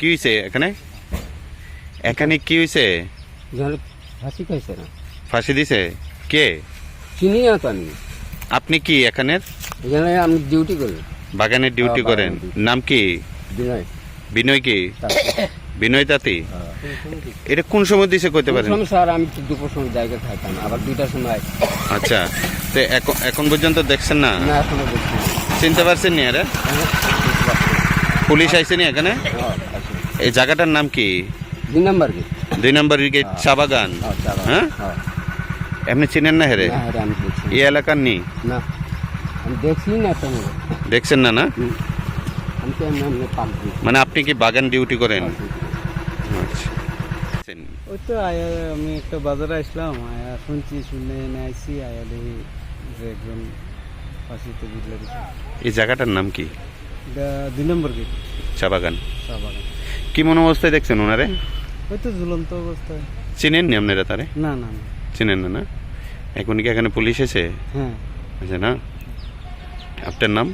কি হয়েছে এখানে? এখানে কি হয়েছে এখানে ফাঁসি খাইছে না। ফাঁসি দিছে? কে? চিনি না তো আমি। আপনি কি এখানের? এখানে আমি ডিউটি করি। বাগানের ডিউটি হ্যাঁ, করেন। নাম কি? বিনয়। বিনয় কি? বিনয় তাঁতি? হ্যাঁ। এটা কোন সময় দিছে কইতে পারেন? স্যার আমি দুপুর সময় জায়গায় থাকতাম আবার দুইটার সময় আচ্ছা তো এখন এখন পর্যন্ত দেখছেন না? না এখনও দেখছি। চিনতে পারছেন নি আরে? পুলিশ আইছে নি এখানে? হ্যাঁ, এই জায়গাটার নাম কি? দুই নাম্বার কি দুই নম্বর গেট চা বাগান? হ্যাঁ। হ্যাঁ? হ্যাঁ। এমনি চিনেন না হেরে। এই এলাকার নি? না দেখছি না দেখছেন না না। মানে আপনি কি বাগান ডিউটি করেন? আচ্ছা। ওই তো আয়া আমি একটা বাজারে আসলাম আয়া শুনছি শুনে এনে আইসি আয়া দেখি যে একজন এই জায়গাটার নাম কি? দুই নম্বর গেট। চা বাগান চা বাগান কি মনে অবস্থায় দেখছেন ওনারে? ওই তো ঝুলন্ত অবস্থায়। চিনেন নি আপনারা তারে? না না না। চিনেন না না? এখন কি এখানে পুলিশ এসে? হ্যাঁ। আছে না? আপনার নাম?